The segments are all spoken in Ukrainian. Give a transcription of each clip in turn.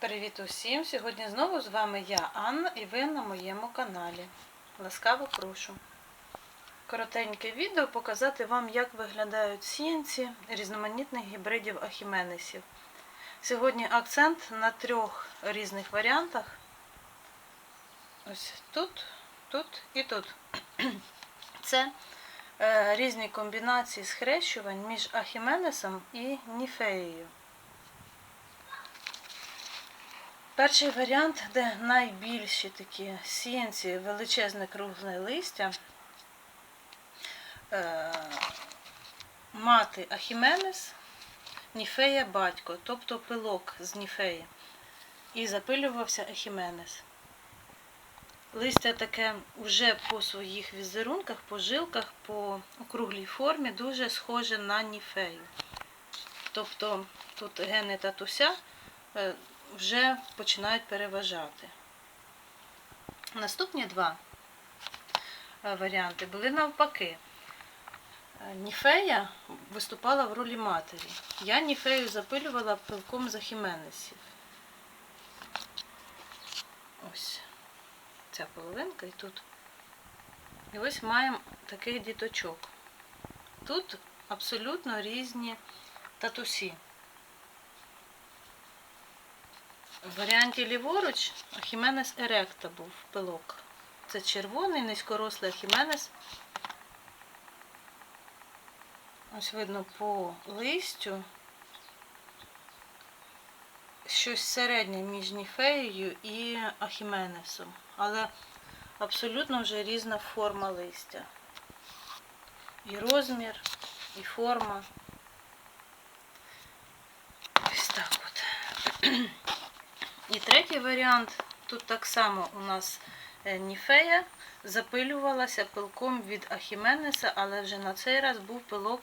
Привіт усім! Сьогодні знову з вами я, Анна, і ви на моєму каналі. Ласкаво прошу. Коротеньке відео показати вам, як виглядають сіянці різноманітних гібридів ахіменесів. Сьогодні акцент на трьох різних варіантах. Ось тут, тут і тут. Це е, різні комбінації схрещувань між ахіменесом і ніфеєю. Перший варіант, де найбільші такі сіянці, величезне кругле листя, е, мати Ахіменес, Ніфея батько, тобто пилок з Ніфеї. І запилювався Ахіменес. Листя таке вже по своїх візерунках, по жилках, по округлій формі дуже схоже на Ніфею. Тобто тут гени татуся е, вже починають переважати. Наступні два е, варіанти були навпаки. Е, Ніфея виступала в ролі матері. Я Ніфею запилювала пилком захіменесів. Ось ця половинка і тут. І ось маємо таких діточок. Тут абсолютно різні татусі. В варіанті ліворуч Ахіменес Еректа був пилок. Це червоний, низькорослий Ахіменес. Ось видно по листю щось середнє між Ніфеєю і Ахіменесом. Але абсолютно вже різна форма листя. І розмір, і форма. Ось так от. І третій варіант, тут так само у нас е, Ніфея запилювалася пилком від Ахіменеса, але вже на цей раз був пилок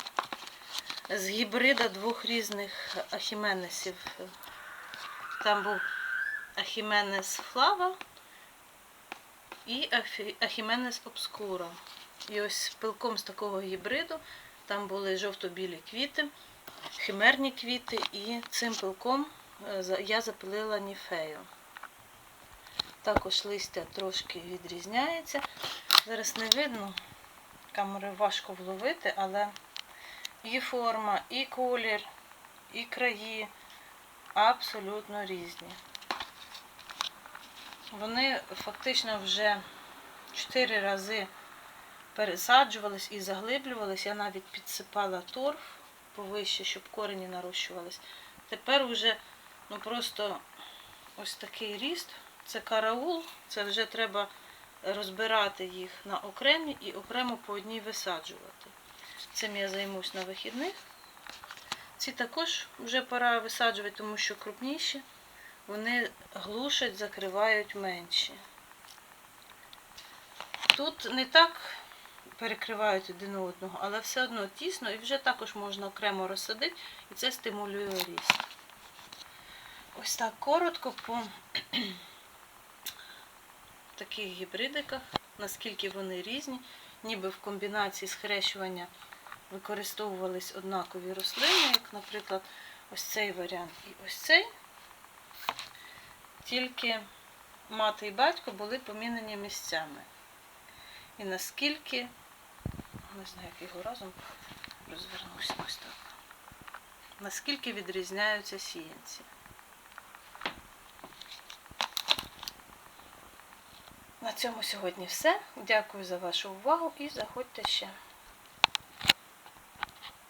з гібрида двох різних Ахіменесів. Там був Ахіменес Флава і Ахіменес Обскура. І ось пилком з такого гібриду там були жовто-білі квіти, химерні квіти, і цим пилком я запилила ніфею. Також листя трошки відрізняється. Зараз не видно, камери важко вловити, але і форма, і колір, і краї абсолютно різні. Вони фактично вже 4 рази пересаджувались і заглиблювались. Я навіть підсипала торф повище, щоб корені нарощувались. Тепер уже ну просто ось такий ріст. Це караул, це вже треба розбирати їх на окремі і окремо по одній висаджувати. Цим я займусь на вихідних. Ці також вже пора висаджувати, тому що крупніші. Вони глушать, закривають менші. Тут не так перекривають один одного, але все одно тісно і вже також можна окремо розсадити, і це стимулює ріст. Ось так коротко по таких гібридиках, наскільки вони різні, ніби в комбінації схрещування використовувались однакові рослини, як, наприклад, ось цей варіант і ось цей. Тільки мати і батько були помінені місцями. І наскільки, не знаю, як його разом розвернувся ось так. Наскільки відрізняються сіянці. Цьому сьогодні все. Дякую за вашу увагу і заходьте ще.